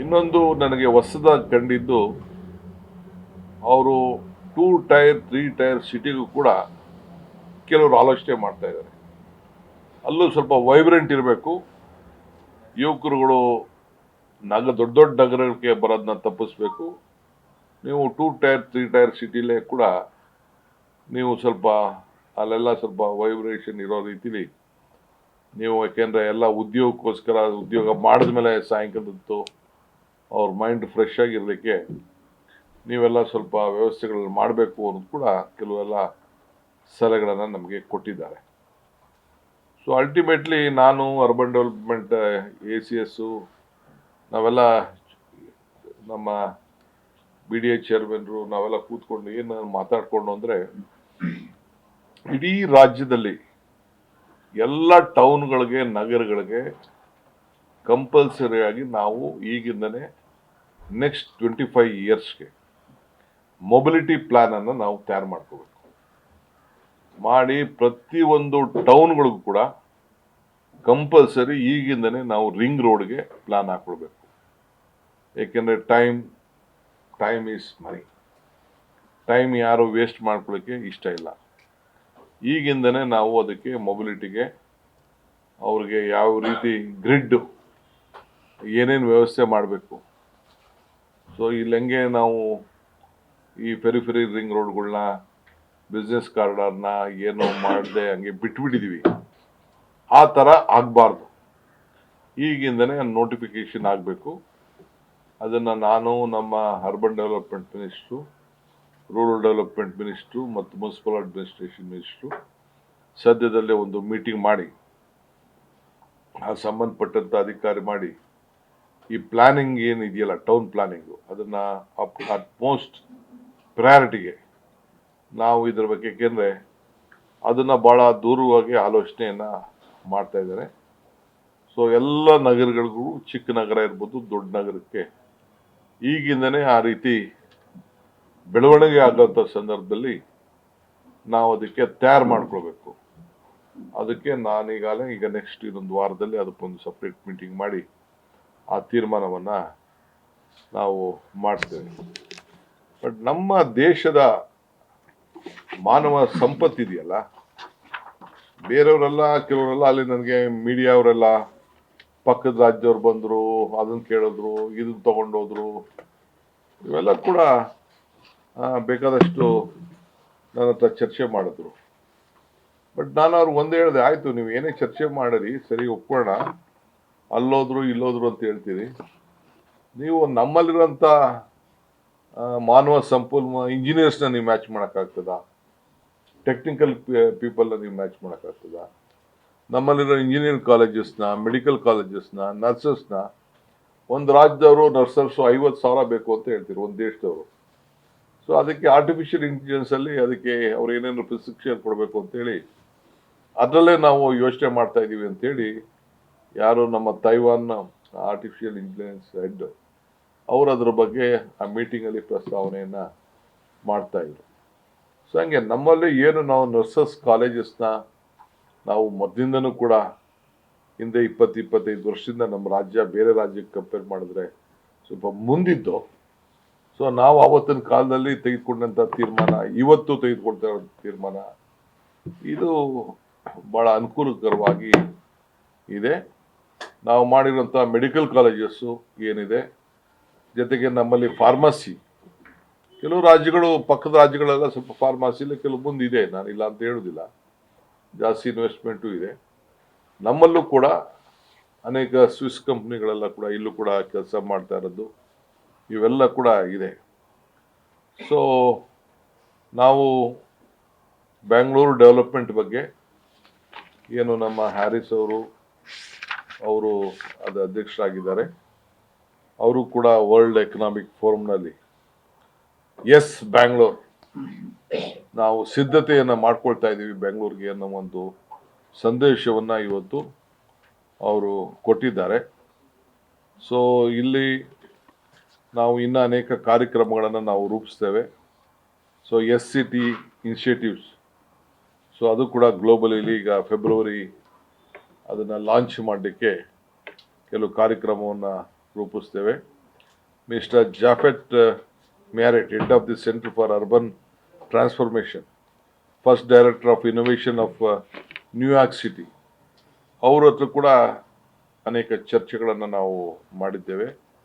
ಇನ್ನೊಂದು ನನಗೆ ಹೊಸದಾಗಿ ಕಂಡಿದ್ದು, ಅವರು ಟೂ ಟೈರ್, ತ್ರೀ ಟೈರ್ ಸಿಟಿಗೂ ಕೂಡ ಕೆಲವರು ಆಲೋಚನೆ ಮಾಡ್ತಾ ಇದ್ದಾರೆ. ಅಲ್ಲೂ ಸ್ವಲ್ಪ ವೈಬ್ರೆಂಟ್ ಇರಬೇಕು. ಯುವಕರುಗಳು ನಗ, ದೊಡ್ಡ ದೊಡ್ಡ ನಗರಕ್ಕೆ ಬರೋದನ್ನ ತಪ್ಪಿಸ್ಬೇಕು. ನೀವು ಟೂ ಟೈರ್, ತ್ರೀ ಟೈರ್ ಸಿಟಿಲೇ ಕೂಡ ನೀವು ಸ್ವಲ್ಪ ಅಲ್ಲೆಲ್ಲ ಸ್ವಲ್ಪ ವೈಬ್ರೇಷನ್ ಇರೋ ರೀತಿಲಿ ನೀವು ಯಾಕೆಂದರೆ ಎಲ್ಲ ಉದ್ಯೋಗಕ್ಕೋಸ್ಕರ ಉದ್ಯೋಗ ಮಾಡಿದ್ಮೇಲೆ ಸಾಯಂಕಾಲದ್ದು ಅವ್ರ ಮೈಂಡ್ ಫ್ರೆಶ್ ಆಗಿರಲಿಕ್ಕೆ ನೀವೆಲ್ಲ ಸ್ವಲ್ಪ ವ್ಯವಸ್ಥೆಗಳನ್ನು ಮಾಡಬೇಕು ಅನ್ನೋದು ಕೂಡ ಕೆಲವೆಲ್ಲ ಸಲಹೆಗಳನ್ನು ನಮಗೆ ಕೊಟ್ಟಿದ್ದಾರೆ. ಸೊ ಅಲ್ಟಿಮೇಟ್ಲಿ ನಾನು urban development A C S ನಾವೆಲ್ಲ ನಮ್ಮ ಬಿ ಡಿ ಎ ಚೇರ್ಮನ್ರು ನಾವೆಲ್ಲ ಕೂತ್ಕೊಂಡು ಏನು ಮಾತಾಡಿಕೊಂಡು ಅಂದರೆ ಇಡೀ ರಾಜ್ಯದಲ್ಲಿ ಎಲ್ಲ ಟೌನ್ಗಳಿಗೆ ನಗರಗಳಿಗೆ ಕಂಪಲ್ಸರಿಯಾಗಿ ನಾವು ಈಗಿಂದನೇ ನೆಕ್ಸ್ಟ್ ಟ್ವೆಂಟಿ ಫೈವ್ ಇಯರ್ಸ್ಗೆ ಮೊಬಿಲಿಟಿ ಪ್ಲ್ಯಾನನ್ನು ನಾವು ತಯಾರು ಮಾಡ್ಕೋಬೇಕು. ಮಾಡಿ ಪ್ರತಿಯೊಂದು ಟೌನ್ಗಳಿಗೂ ಕೂಡ ಕಂಪಲ್ಸರಿ ಈಗಿಂದನೇ ನಾವು ರಿಂಗ್ ರೋಡ್ಗೆ ಪ್ಲಾನ್ ಹಾಕೊಳ್ಬೇಕು. ಏಕೆಂದರೆ time time is money time ಯಾರು ವೇಸ್ಟ್ ಮಾಡ್ಕೊಳ್ಳೋಕ್ಕೆ ಇಷ್ಟ ಇಲ್ಲ. ಈಗಿಂದನೇ ನಾವು ಅದಕ್ಕೆ ಮೊಬಿಲಿಟಿಗೆ ಅವ್ರಿಗೆ ಯಾವ ರೀತಿ ಗ್ರಿಡ್ ಏನೇನು ವ್ಯವಸ್ಥೆ ಮಾಡಬೇಕು ಸೊ ಇಲ್ಲಿ ಹೆಂಗೆ ನಾವು ಈ ಫೆರಿಫೆರಿ ರಿಂಗ್ ರೋಡ್ಗಳನ್ನ ಬಿಸ್ನೆಸ್ ಕಾರ್ಡರ್ನ ಏನೋ ಮಾಡದೆ ಹಂಗೆ ಬಿಟ್ಬಿಟ್ಟಿದ್ದೀವಿ ಆ ಥರ ಆಗಬಾರ್ದು. ಈಗಿಂದನೇ ನೋಟಿಫಿಕೇಶನ್ ಆಗಬೇಕು. ಅದನ್ನು ನಾನು, ನಮ್ಮ urban development minister rural development minister ಮತ್ತು ಮುನ್ಸಿಪಲ್ ಅಡ್ಮಿನಿಸ್ಟ್ರೇಷನ್ ಮಿನಿಸ್ಟ್ರು ಸದ್ಯದಲ್ಲೇ ಒಂದು ಮೀಟಿಂಗ್ ಮಾಡಿ, ಆ ಸಂಬಂಧಪಟ್ಟಂಥ ಅಧಿಕಾರಿ ಮಾಡಿ ಈ ಪ್ಲಾನಿಂಗ್ ಏನಿದೆಯಲ್ಲ ಟೌನ್ ಪ್ಲಾನಿಂಗು ಅದನ್ನು ಅಪ್ ಅಟ್ ಮೋಸ್ಟ್ ಪ್ರಯಾರಿಟಿಗೆ ನಾವು ಇದ್ರ ಬಗ್ಗೆ ಏಕೆಂದರೆ ಅದನ್ನು ಭಾಳ ದೂರವಾಗಿ ಆಲೋಚನೆಯನ್ನು ಮಾಡ್ತಾ ಇದ್ದಾರೆ. ಸೊ ಎಲ್ಲ ನಗರಗಳಿಗೂ ಚಿಕ್ಕ ನಗರ ಇರ್ಬೋದು, ದೊಡ್ಡ ನಗರಕ್ಕೆ ಈಗಿಂದನೇ ಆ ರೀತಿ ಬೆಳವಣಿಗೆ ಆಗೋಂಥ ಸಂದರ್ಭದಲ್ಲಿ ನಾವು ಅದಕ್ಕೆ ತಯಾರು ಮಾಡ್ಕೊಳ್ಬೇಕು. ಅದಕ್ಕೆ ನಾನೀಗಾಗಲೇ ಈಗ ನೆಕ್ಸ್ಟ್ ಇನ್ನೊಂದು ವಾರದಲ್ಲಿ ಅದಕ್ಕೊಂದು ಸಪ್ರೇಟ್ ಮೀಟಿಂಗ್ ಮಾಡಿ ಆ ತೀರ್ಮಾನವನ್ನು ನಾವು ಮಾಡ್ತೇವೆ. ಬಟ್ ನಮ್ಮ ದೇಶದ ಮಾನವ ಸಂಪತ್ತಿದೆಯಲ್ಲ ಬೇರೆಯವರೆಲ್ಲ, ಕೆಲವರೆಲ್ಲ ಅಲ್ಲಿ ನನಗೆ ಮೀಡಿಯಾವರೆಲ್ಲ ಪಕ್ಕದ ರಾಜ್ಯವ್ರು ಬಂದರು ಅದನ್ನು ಕೇಳಿದ್ರು ಇದನ್ನು ತಗೊಂಡೋದ್ರು, ಇವೆಲ್ಲ ಕೂಡ ಬೇಕಾದಷ್ಟು ನನ್ನ ಹತ್ರ ಚರ್ಚೆ ಮಾಡಿದ್ರು. ಬಟ್ ನಾನು ಅವ್ರಿಗೆ ಒಂದೇ ಹೇಳಿದೆ, ಆಯಿತು, ನೀವು ಏನೇ ಚರ್ಚೆ ಮಾಡಿರಿ, ಸರಿ ಒಪ್ಕೊಳ್ಳೋಣ ಅಲ್ಲೋದ್ರು ಇಲ್ಲೋದ್ರು ಅಂತ ಹೇಳ್ತೀರಿ. ನೀವು ನಮ್ಮಲ್ಲಿರೋಂಥ ಮಾನವ ಸಂಪನ್ಮೂಲ ಇಂಜಿನಿಯರ್ಸ್ನ ನೀವು ಮ್ಯಾಚ್ ಮಾಡೋಕ್ಕಾಗ್ತದಾ? ಟೆಕ್ನಿಕಲ್ ಪೀಪಲ್ನ ನೀವು ಮ್ಯಾಚ್ ಮಾಡೋಕ್ಕಾಗ್ತದಾ? ನಮ್ಮಲ್ಲಿರೋ ಇಂಜಿನಿಯರಿಂಗ್ ಕಾಲೇಜಸ್ನ ಮೆಡಿಕಲ್ ಕಾಲೇಜಸ್ನ ನರ್ಸಸ್ನ ಒಂದು ರಾಜ್ಯದವರು ನರ್ಸರ್ಸು ಐವತ್ತು ಸಾವಿರ ಬೇಕು ಅಂತ ಹೇಳ್ತೀರಿ, ಒಂದು ದೇಶದವರು. ಸೊ ಅದಕ್ಕೆ ಆರ್ಟಿಫಿಷಿಯಲ್ ಇಂಟೆಲಿಜೆನ್ಸಲ್ಲಿ ಅದಕ್ಕೆ ಅವ್ರು ಏನೇನು ಪ್ರಿಸ್ಕ್ರಿಪ್ಷನ್ ಕೊಡಬೇಕು ಅಂತೇಳಿ ಅದರಲ್ಲೇ ನಾವು ಯೋಚನೆ ಮಾಡ್ತಾ ಇದ್ದೀವಿ ಅಂತೇಳಿ ಯಾರು ನಮ್ಮ ತೈವಾನ್ ಆರ್ಟಿಫಿಷಿಯಲ್ ಇಂಟೆಲಿಜೆನ್ಸ್ ಹೆಡ್ ಅವರು ಅದ್ರ ಬಗ್ಗೆ ಆ ಮೀಟಿಂಗಲ್ಲಿ ಪ್ರಸ್ತಾವನೆಯನ್ನು ಮಾಡ್ತಾ ಇದ್ರು. ಸೊ ಹಂಗೆ ನಮ್ಮಲ್ಲಿ ಏನು ನಾವು ನರ್ಸಸ್ ಕಾಲೇಜಸ್ನ ನಾವು ಮೊದಲಿಂದನೂ ಕೂಡ ಹಿಂದೆ ಇಪ್ಪತ್ತು ಇಪ್ಪತ್ತೈದು ವರ್ಷದಿಂದ ನಮ್ಮ ರಾಜ್ಯ ಬೇರೆ ರಾಜ್ಯಕ್ಕೆ ಕಂಪೇರ್ ಮಾಡಿದ್ರೆ ಸ್ವಲ್ಪ ಮುಂದಿದ್ದು. ಸೊ ನಾವು ಆವತ್ತಿನ ಕಾಲದಲ್ಲಿ ತೆಗೆದುಕೊಂಡಂಥ ತೀರ್ಮಾನ, ಇವತ್ತು ತೆಗೆದುಕೊಳ್ತಾ ತೀರ್ಮಾನ, ಇದು ಭಾಳ ಅನುಕೂಲಕರವಾಗಿ ಇದೆ. ನಾವು ಮಾಡಿರುವಂಥ ಮೆಡಿಕಲ್ ಕಾಲೇಜಸ್ಸು ಏನಿದೆ, ಜೊತೆಗೆ ನಮ್ಮಲ್ಲಿ ಫಾರ್ಮಸಿ ಕೆಲವು ರಾಜ್ಯಗಳು, ಪಕ್ಕದ ರಾಜ್ಯಗಳೆಲ್ಲ ಸ್ವಲ್ಪ ಫಾರ್ಮಸಿಲಿ ಕೆಲವು ಮುಂದಿದೆ ನಾನು ಇಲ್ಲ ಅಂತ ಹೇಳೋದಿಲ್ಲ. ಜಾಸ್ತಿ ಇನ್ವೆಸ್ಟ್ಮೆಂಟು ಇದೆ. ನಮ್ಮಲ್ಲೂ ಕೂಡ ಅನೇಕ ಸ್ವಿಸ್ ಕಂಪ್ನಿಗಳೆಲ್ಲ ಕೂಡ ಇಲ್ಲೂ ಕೂಡ ಕೆಲಸ ಮಾಡ್ತಾ ಇರೋದು, ಇವೆಲ್ಲ ಕೂಡ ಇದೆ. ಸೊ ನಾವು ಬ್ಯಾಂಗ್ಳೂರು ಡೆವಲಪ್ಮೆಂಟ್ ಬಗ್ಗೆ, ಏನು ನಮ್ಮ ಹ್ಯಾರಿಸ್ ಅವರು ಅವರು ಅದು ಅಧ್ಯಕ್ಷರಾಗಿದ್ದಾರೆ. ಅವರು ಕೂಡ ವರ್ಲ್ಡ್ ಎಕನಾಮಿಕ್ ಫೋರಮ್ನಲ್ಲಿ ಎಸ್ ಬ್ಯಾಂಗ್ಳೂರ್. ನಾವು ಸಿದ್ಧತೆಯನ್ನು ಮಾಡ್ಕೊಳ್ತಾ ಇದ್ದೀವಿ ಬೆಂಗಳೂರಿಗೆ ಅನ್ನೋ ಒಂದು ಸಂದೇಶವನ್ನು ಇವತ್ತು ಅವರು ಕೊಟ್ಟಿದ್ದಾರೆ. ಸೊ ಇಲ್ಲಿ ನಾವು ಇನ್ನೂ ಅನೇಕ ಕಾರ್ಯಕ್ರಮಗಳನ್ನು ನಾವು ರೂಪಿಸ್ತೇವೆ. So S C T initiatives so ಅದು ಕೂಡ ಗ್ಲೋಬಲಿ ಈಗ ಫೆಬ್ರವರಿ ಅದನ್ನು ಲಾಂಚ್ ಮಾಡಲಿಕ್ಕೆ ಕೆಲವು ಕಾರ್ಯಕ್ರಮವನ್ನು ರೂಪಿಸ್ತೇವೆ. Mister Japhet Marrett head of the centre for urban transformation first director of innovation of New York city ಅವರ ಹತ್ರ ಕೂಡ ಅನೇಕ ಚರ್ಚೆಗಳನ್ನು ನಾವು ಮಾಡಿದ್ದೇವೆ.